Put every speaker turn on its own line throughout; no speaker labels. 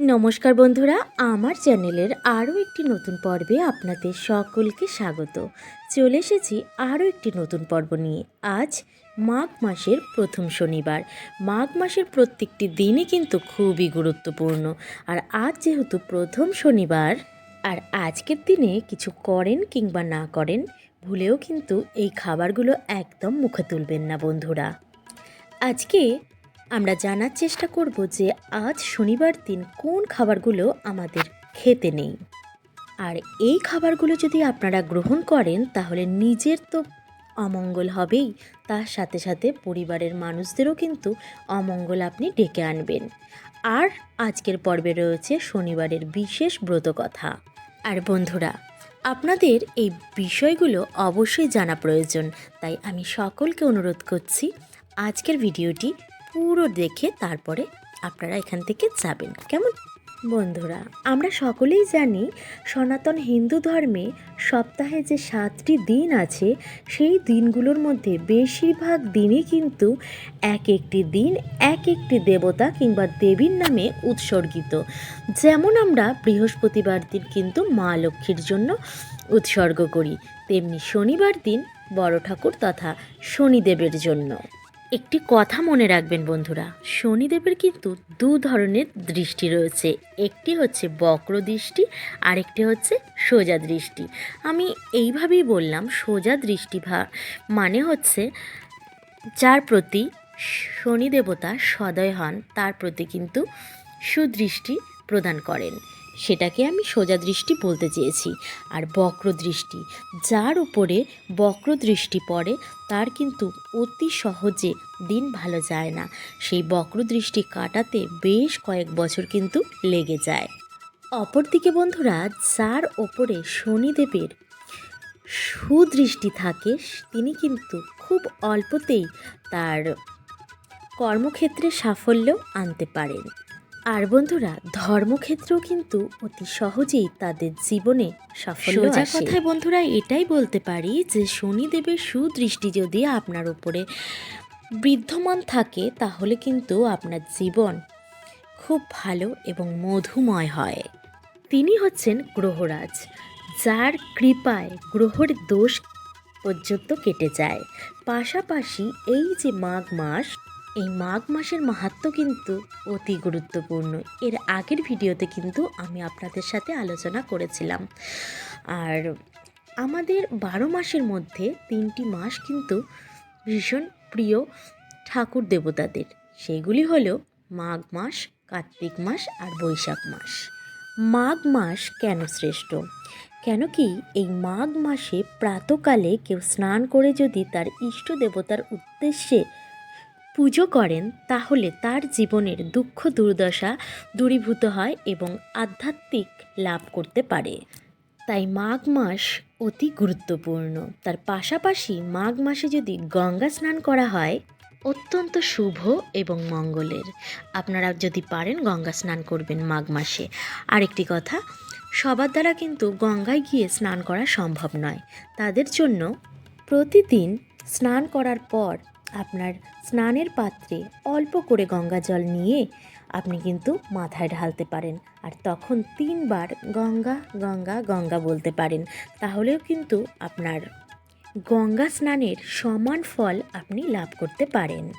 নমস্কার বন্ধুরা, আমার চ্যানেলের আরও একটি নতুন পর্বে আপনাদের সকলকে স্বাগত। চলে এসেছি আরও একটি নতুন পর্ব নিয়ে। আজ মাঘ মাসের প্রথম শনিবার। মাঘ মাসের প্রত্যেকটি দিনই কিন্তু খুবই গুরুত্বপূর্ণ। আর আজ যেহেতু প্রথম শনিবার, আর আজকের দিনে কিছু করেন কিংবা না করেন, ভুলেও কিন্তু এই খাবারগুলো একদম মুখে তুলবেন না বন্ধুরা। আজকে আমরা জানার চেষ্টা করব যে আজ শনিবার দিন কোন খাবারগুলো আমাদের খেতে নেই। আর এই খাবারগুলো যদি আপনারা গ্রহণ করেন, তাহলে নিজের তো অমঙ্গল হবেই। তার সাথে সাথে পরিবারের মানুষদেরও কিন্তু অমঙ্গল আপনি ডেকে আনবেন। আর আজকের পর্বে রয়েছে শনিবারের বিশেষ ব্রত কথা। আর বন্ধুরা, আপনাদের এই বিষয়গুলো অবশ্যই জানা প্রয়োজন, তাই আমি সকলকে অনুরোধ করছি আজকের ভিডিওটি পুরো দেখে তারপরে আপনারা এখান থেকে যাবেন। কেমন? বন্ধুরা, আমরা সকলেই জানি সনাতন হিন্দু ধর্মে সপ্তাহে যে সাতটি দিন আছে, সেই দিনগুলোর মধ্যে বেশিরভাগ দিনই কিন্তু এক একটি দিন এক একটি দেবতা কিংবা দেবীর নামে উৎসর্গিত। যেমন আমরা বৃহস্পতিবার দিন কিন্তু মা লক্ষ্মীর জন্য উৎসর্গ করি, তেমনি শনিবার দিন বড় ঠাকুর তথা শনিদেবের জন্য। একটি কথা মনে রাখবেন বন্ধুরা। শনিদেবের কিন্তু দু ধরনের দৃষ্টি রয়েছে। একটি হচ্ছে বক্র দৃষ্টি আর একটি হচ্ছে সোজা দৃষ্টি। আমি এইভাবেই বললাম, সোজা দৃষ্টি মানে হচ্ছে যার প্রতি শনি দেবতা সদয় হন, তার প্রতি কিন্তু সুদৃষ্টি প্রদান করেন। সেটাকে আমি সোজা দৃষ্টি বলতে চেয়েছি। আর বক্র দৃষ্টি যার উপরে বক্র দৃষ্টি পড়ে, তার কিন্তু অতি সহজে দিন ভালো যায় না। সেই বক্র দৃষ্টি কাটাতে বেশ কয়েক বছর কিন্তু লেগে যায়। অপরদিকে বন্ধুরা, যার ওপরে শনিদেবের সুদৃষ্টি থাকে, তিনি কিন্তু খুব অল্পতেই তার কর্মক্ষেত্রে সাফল্য আনতে পারেন। আর বন্ধুরা ধর্মক্ষেত্রেও কিন্তু অতি সহজেই তাদের জীবনে সাফল্য
সোজা
কথায় বন্ধুরা এটাই বলতে পারি যে শনিদেবের সুদৃষ্টি যদি আপনার উপরে বিদ্যমান থাকে তাহলে কিন্তু আপনার জীবন খুব ভালো এবং মধুময় হয়। তিনি হচ্ছেন গ্রহরাজ যার কৃপায় গ্রহর দোষ পর্যন্ত কেটে যায়। পাশাপাশি এই যে মাঘ মাস এই মাঘ মাসের মাহাত্ম কিন্তু অতি গুরুত্বপূর্ণ। এর আগের ভিডিওতে কিন্তু আমি আপনাদের সাথে আলোচনা করেছিলাম। আর আমাদের বারো মাসের মধ্যে তিনটি মাস কিন্তু ভীষণ প্রিয় ঠাকুর দেবতাদের। সেগুলি হলো মাঘ মাস, কার্তিক মাস আর বৈশাখ মাস। মাঘ মাস কেন শ্রেষ্ঠ? কেন কি এই মাঘ মাসে প্রাতকালে কেউ স্নান করে যদি তার ইষ্ট দেবতার উদ্দেশ্যে পুজো করেন, তাহলে তার জীবনের দুঃখ দুর্দশা দূরীভূত হয় এবং আধ্যাত্মিক লাভ করতে পারে। তাই মাঘ মাস অতি গুরুত্বপূর্ণ। তার পাশাপাশি মাঘ মাসে যদি গঙ্গা স্নান করা হয়, অত্যন্ত শুভ এবং মঙ্গলের। আপনারা যদি পারেন গঙ্গা স্নান করবেন মাঘ মাসে। আরেকটি কথা, সবার দ্বারা কিন্তু গঙ্গায় গিয়ে স্নান করা সম্ভব নয়। তাদের জন্য প্রতিদিন স্নান করার পর আপনার স্নানের পাত্রে অল্প করে গঙ্গা জল নিয়ে আপনি কিন্তু মাথায় ঢালতে পারেন। আর তখন তিনবার গঙ্গা গঙ্গা গঙ্গা বলতে পারেন। তাহলেও কিন্তু আপনার গঙ্গা স্নানের সমান ফল আপনি লাভ করতে পারেন।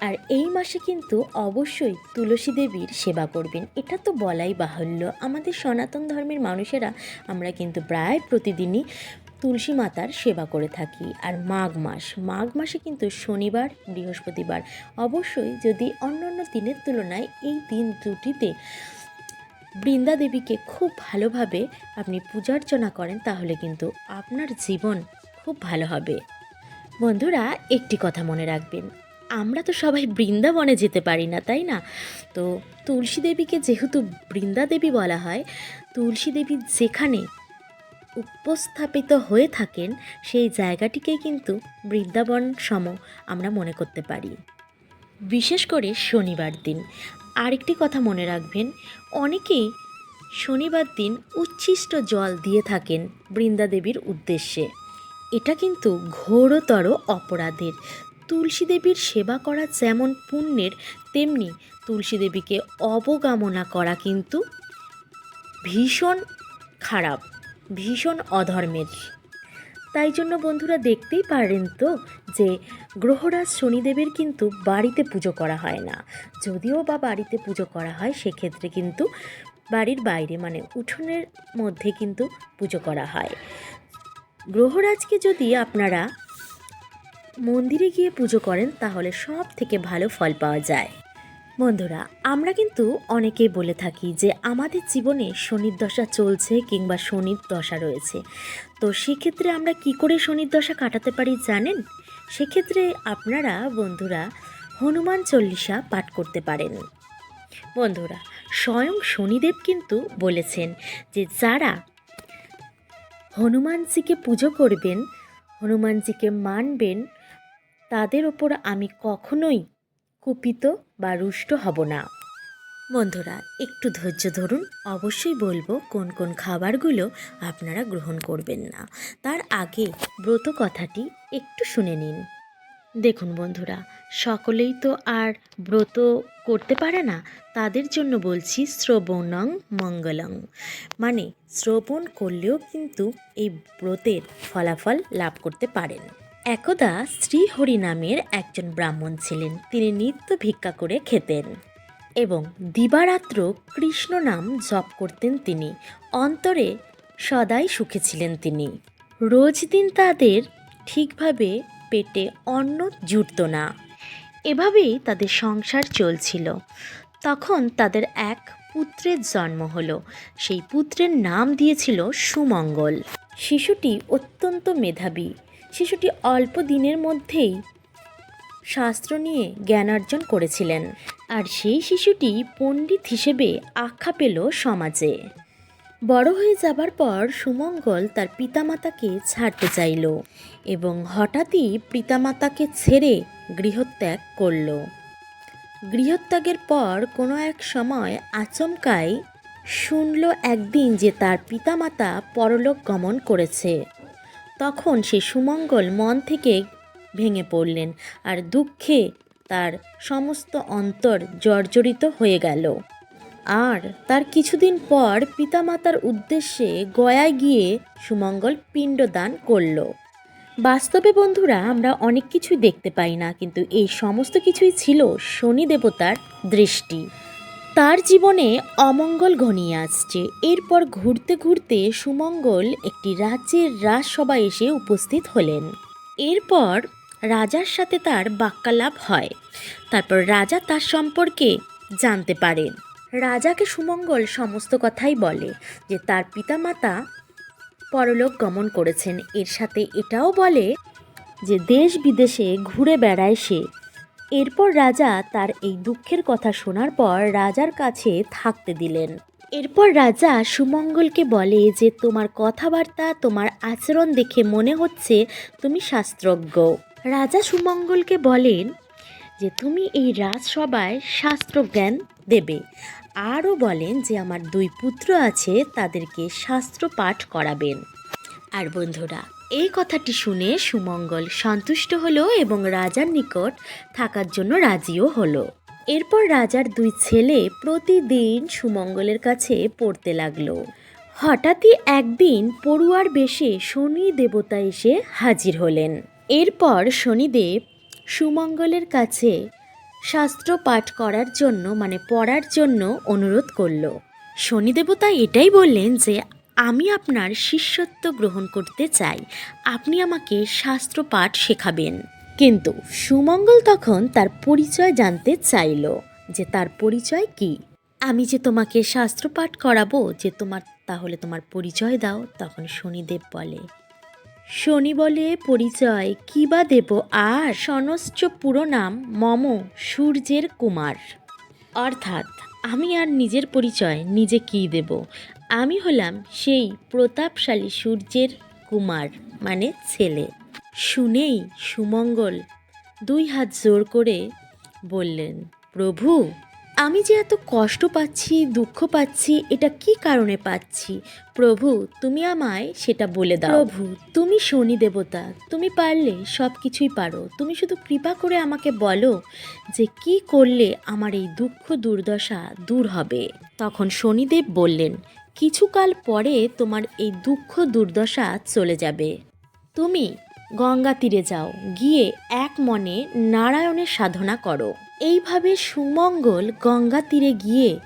আর এই মাসে কিন্তু অবশ্যই তুলসী দেবীর সেবা করবেন। এটা তো বলাই বাহুল্য। আমাদের সনাতন ধর্মের মানুষেরা আমরা কিন্তু প্রায় প্রতিদিনই তুলসী মাতার সেবা করে থাকি। আর মাঘ মাস, মাঘ মাসে কিন্তু শনিবার, বৃহস্পতিবার। অবশ্যই যদি অন্য অন্য দিনের তুলনায় এই দিন দুটিতে বৃন্দা দেবীকে খুব ভালোভাবে আপনি পূজার্চনা করেন, তাহলে কিন্তু আপনার জীবন খুব ভালো হবে। বন্ধুরা, একটি কথা মনে রাখবেন। আমরা তো সবাই বৃন্দাবনে যেতে পারি না, তাই না? তো তুলসী দেবীকে যেহেতু বৃন্দা দেবী বলা হয়, তুলসী দেবী যেখানে উপস্থাপিত হয়ে থাকেন, সেই জায়গাটিকে কিন্তু বৃন্দাবন সম আমরা মনে করতে পারি। বিশেষ করে শনিবার দিন। আরেকটি কথা মনে রাখবেন, অনেকেই শনিবার দিন উচ্ছিষ্ট জল দিয়ে থাকেন বৃন্দাদেবীর উদ্দেশ্যে। এটা কিন্তু ঘোরতর অপরাধের। তুলসী দেবীর সেবা করা যেমন পুণ্যের, তেমনি তুলসী দেবীকে অবকামনা করা কিন্তু ভীষণ খারাপ। ভীষণ অধর্মের। তাই জন্য বন্ধুরা দেখতেই পারেন তো যে গ্রহরাজ শনিদেবের কিন্তু বাড়িতে পুজো করা হয় না। যদিও বা বাড়িতে পুজো করা হয়, সেক্ষেত্রে কিন্তু বাড়ির বাইরে মানে উঠোনের মধ্যে কিন্তু পুজো করা হয়। গ্রহরাজকে যদি আপনারা মন্দিরে গিয়ে পুজো করেন, তাহলে সব থেকে ভালো ফল পাওয়া যায়। বন্ধুরা, আমরা কিন্তু অনেকেই বলে থাকি যে আমাদের জীবনে শনির দশা চলছে কিংবা শনির দশা রয়েছে। তো সেক্ষেত্রে আমরা কি করে শনির দশা কাটাতে পারি জানেন? সেক্ষেত্রে আপনারা বন্ধুরা হনুমান চল্লিশা পাঠ করতে পারেন। বন্ধুরা, স্বয়ং শনিদেব কিন্তু বলেছেন যে যারা হনুমানজিকে পুজো করবেন, হনুমানজিকে মানবেন, তাদের ওপর আমি কখনোই কুপিত বা রুষ্ট হব না। বন্ধুরা, একটু ধৈর্য ধরুন। অবশ্যই বলব, কোন কোন খাবারগুলো আপনারা গ্রহণ করবেন না। তার আগে ব্রত কথাটি একটু শুনে নিন। দেখুন বন্ধুরা, সকলেই তো আর ব্রত করতে পারে না, তাদের জন্য বলছি শ্রবণং মঙ্গলং। মানে শ্রবণ করলেও কিন্তু এই ব্রতের ফলাফল লাভ করতে পারেন। একদা শ্রীহরি নামের একজন ব্রাহ্মণ ছিলেন। তিনি নিত্য ভিক্ষা করে খেতেন এবং দিবারাত্র কৃষ্ণ নাম জপ করতেন তিনি। অন্তরে সদাই সুখে ছিলেন তিনি। রোজ দিন তাদের ঠিকভাবে পেটে অন্ন জুটত না। এভাবেই তাদের সংসার চলছিল। তখন তাদের এক পুত্রের জন্ম হলো। সেই পুত্রের নাম দিয়েছিল সুমঙ্গল। শিশুটি অত্যন্ত মেধাবী। শিশুটি অল্প দিনের মধ্যেই শাস্ত্র নিয়ে জ্ঞানার্জন করেছিলেন। আর সেই শিশুটি পণ্ডিত হিসেবে আখ্যা পেল সমাজে। বড় হয়ে যাবার পর সুমঙ্গল তার পিতামাতাকে ছাড়তে চাইল এবং হঠাৎই পিতামাতাকে ছেড়ে গৃহত্যাগ করল। গৃহত্যাগের পর কোনো এক সময় আচমকাই শুনল একদিন যে তার পিতামাতা পরলোক গমন করেছে। তখন সে সুমঙ্গল মন থেকে ভেঙে পড়লেন আর দুঃখে তার সমস্ত অন্তর জর্জরিত হয়ে গেল। আর তার কিছুদিন পর পিতামাতার উদ্দেশ্যে গয়ায় গিয়ে সুমঙ্গল পিণ্ডদান করল। বাস্তবে বন্ধুরা, আমরা অনেক কিছুই দেখতে পাই না, কিন্তু এই সমস্ত কিছুই ছিল শনি দেবতার দৃষ্টি। তার জীবনে অমঙ্গল ঘনিয়ে আসছে। এরপর ঘুরতে ঘুরতে সুমঙ্গল একটি রাজ্যের রাজসভায় এসে উপস্থিত হলেন। এরপর রাজার সাথে তার বাক্যালাপ হয়। তারপর রাজা তার সম্পর্কে জানতে পারেন। রাজাকে সুমঙ্গল সমস্ত কথাই বলে যে তার পিতামাতা পরলোক গমন করেছেন। এর সাথে এটাও বলে যে দেশ বিদেশে ঘুরে বেড়ায় সে। এরপর রাজা তার এই দুঃখের কথা শোনার পর রাজার কাছে থাকতে দিলেন। এরপর রাজা সুমঙ্গলকে বলে যে, তোমার কথাবার্তা, তোমার আচরণ দেখে মনে হচ্ছে তুমি শাস্ত্রজ্ঞ। রাজা সুমঙ্গলকে বলেন যে, তুমি এই রাজসভায় শাস্ত্রজ্ঞান দেবে। আরও বলেন যে, আমার দুই পুত্র আছে, তাদেরকে শাস্ত্র পাঠ করাবেন। আর বন্ধুরা, এই কথাটি শুনে সুমঙ্গল সন্তুষ্ট হলো এবং রাজার নিকট থাকার জন্য রাজিও হলো। এরপর রাজার দুই ছেলে প্রতিদিন সুমঙ্গলের কাছে পড়তে লাগল। হঠাৎই একদিন পড়ুয়ার বেশে শনি দেবতা এসে হাজির হলেন। এরপর শনিদেব সুমঙ্গলের কাছে শাস্ত্র পাঠ করার জন্য মানে পড়ার জন্য অনুরোধ করল। শনি দেবতা এটাই বললেন যে আমি আপনার শিষ্যত্ব গ্রহণ করতে চাই। আপনি আমাকে শাস্ত্র পাঠ শেখাবেন। কিন্তু সুমঙ্গল তখন তার পরিচয় জানতে চাইল যে তার পরিচয় কি। আমি যে তোমাকে শাস্ত্র পাঠ করাবো, যে তোমার, তাহলে তোমার পরিচয় দাও, তখন শনিদেব বলে। শনি বলে, পরিচয় কি বা দেব? আর সনশ্চ পুরো নাম মম সূর্যের কুমার। অর্থাৎ আমি আর নিজের পরিচয় নিজে কি দেব? আমি হলাম সেই প্রতাপশালী সূর্যের কুমার মানে ছেলে। শুনেই সুমঙ্গল দুই হাত জোর করে বললেন, প্রভু আমি যে এত কষ্ট পাচ্ছি, দুঃখ পাচ্ছি, এটা কি কারণে পাচ্ছি? প্রভু, তুমি আমায় সেটা বলে দাও। প্রভু, তুমি শনি দেবতা, তুমি পারলে সব কিছুই পারো। তুমি শুধু কৃপা করে আমাকে বলো যে কি করলে আমার এই দুঃখ দুর্দশা দূর হবে। তখন শনিদেব বললেন কিছুকাল পরে তোমার এই দুঃখ দুর্দশা চলে যাবে। তুমি গঙ্গা তীরে যাও, গিয়ে এক মনে নারায়ণের সাধনা করো। এইভাবে সুমঙ্গল গঙ্গা তীরে গিয়ে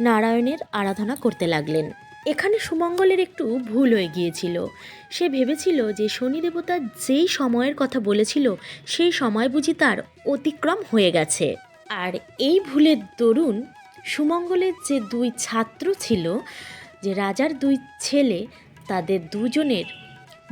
নারায়ণের আরাধনা করতে লাগলেন। এখানে সুমঙ্গলের একটু ভুল হয়ে গিয়েছিল। সে ভেবেছিল যে শনি দেবতা যেই সময়ের কথা বলেছিল, সেই সময় বুঝি তার অতিক্রম হয়ে গেছে। আর এই ভুলের দরুন সুমঙ্গলের যে দুই ছাত্র ছিল, যে রাজার দুই ছেলে, তাদের দুজনের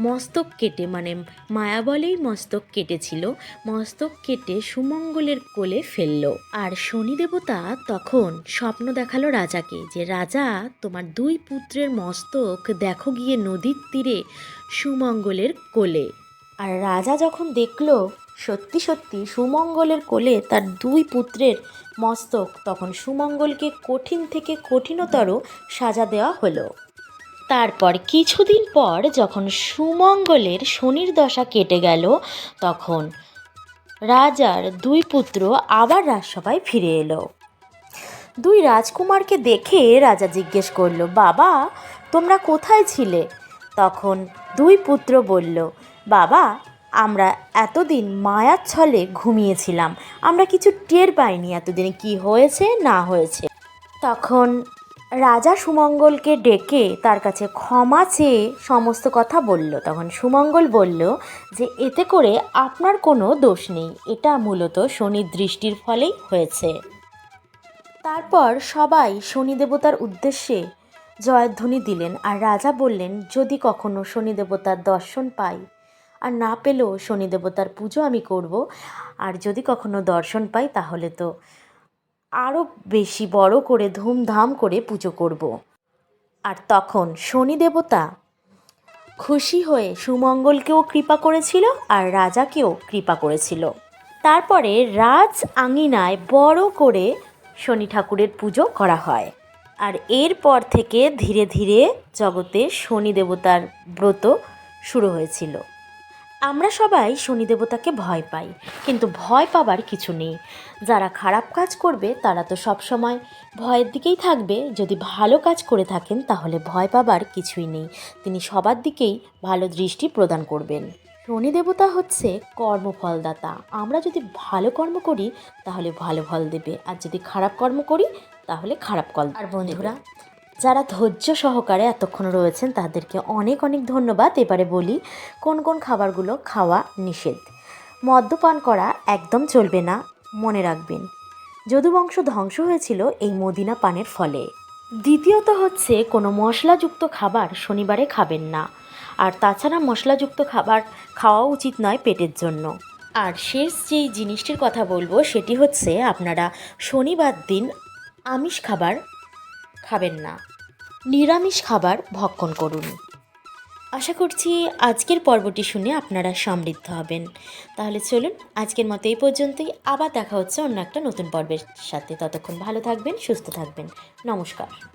মস্তক কেটে মানে মায়া বলেই মস্তক কেটেছিল, মস্তক কেটে সুমঙ্গলের কোলে ফেলল। আর শনি দেবতা তখন স্বপ্ন দেখাল রাজাকে যে, রাজা, তোমার দুই পুত্রের মস্তক দেখো গিয়ে নদীর তীরে সুমঙ্গলের কোলে। আর রাজা যখন দেখল, সত্যি সত্যি সুমঙ্গলের কোলে তার দুই পুত্রের মস্তক, তখন সুমঙ্গলকে কঠিন থেকে কঠিনতর সাজা দেওয়া হলো। তারপর কিছুদিন পর যখন সুমঙ্গলের শনির দশা কেটে গেল, তখন রাজার দুই পুত্র আবার রাজসভায় ফিরে এলো। দুই রাজকুমারকে দেখে রাজা জিজ্ঞেস করল, বাবা, তোমরা কোথায় ছিলে? তখন দুই পুত্র বলল, বাবা, আমরা এতদিন মায়ার ছলে ঘুমিয়েছিলাম, আমরা কিছু টের পাইনি, এতদিনে কি হয়েছে না হয়েছে। তখন রাজা সুমঙ্গলকে ডেকে তার কাছে ক্ষমা চেয়ে সমস্ত কথা বলল। তখন সুমঙ্গল বলল যে, এতে করে আপনার কোনো দোষ নেই। এটা মূলত শনি দৃষ্টির ফলেই হয়েছে। তারপর সবাই শনি দেবতার উদ্দেশ্যে জয়ধ্বনি দিলেন। আর রাজা বললেন, যদি কখনো শনি দেবতার দর্শন পাই আর না পেলেও শনি দেবতার পুজো আমি করব। আর যদি কখনো দর্শন পাই তাহলে তো আরও বেশি বড় করে ধুমধাম করে পুজো করব। আর তখন শনি দেবতা খুশি হয়ে সুমঙ্গলকেও কৃপা করেছিল আর রাজাকেও কৃপা করেছিল। তারপরে রাজ আঙিনায় বড় করে শনি ঠাকুরের পুজো করা হয়। আর এরপর থেকে ধীরে ধীরে জগতে শনি দেবতার ব্রত শুরু হয়েছিল। আমরা সবাই শনি দেবতাকে ভয় পাই কিন্তু ভয় পাবার কিছু নেই। যারা খারাপ কাজ করবে তারা তো সবসময় ভয়ের দিকেই থাকবে। যদি ভালো কাজ করে থাকেন তাহলে ভয় পাবার কিছুই নেই। তিনি সবার দিকেই ভালো দৃষ্টি প্রদান করবেন। শনি দেবতা হচ্ছে কর্মফলদাতা। আমরা যদি ভালো কর্ম করি তাহলে ভালো ফল দেবে। আর যদি খারাপ কর্ম করি তাহলে খারাপ কল আর বন্ধুরা যারা ধৈর্য সহকারে এতক্ষণ রয়েছেন, তাদেরকে অনেক অনেক ধন্যবাদ। এবারে বলি, কোন কোন খাবারগুলো খাওয়া নিষেধ? মদ্যপান করা একদম চলবে না, মনে রাখবেন। যদুবংশ ধ্বংস হয়েছিল এই মদিনা পানের ফলে। দ্বিতীয়ত হচ্ছে, কোনো মশলাযুক্ত খাবার শনিবারে খাবেন না। আর তাছাড়া মশলাযুক্ত খাবার খাওয়া উচিত নয় পেটের জন্য। আর শেষ যেই জিনিসটির কথা বলব, সেটি হচ্ছে, আপনারা শনিবার দিন আমিষ খাবার খাবেন না। নিরামিষ খাবার ভক্ষণ করুন। আশা করছি আজকের পর্বটি শুনে আপনারা সমৃদ্ধ হবেন। তাহলে চলুন, আজকের মতো এই পর্যন্তই। আবার দেখা হচ্ছে অন্য একটা নতুন পর্বের সাথে। ততক্ষণ ভালো থাকবেন, সুস্থ থাকবেন। নমস্কার।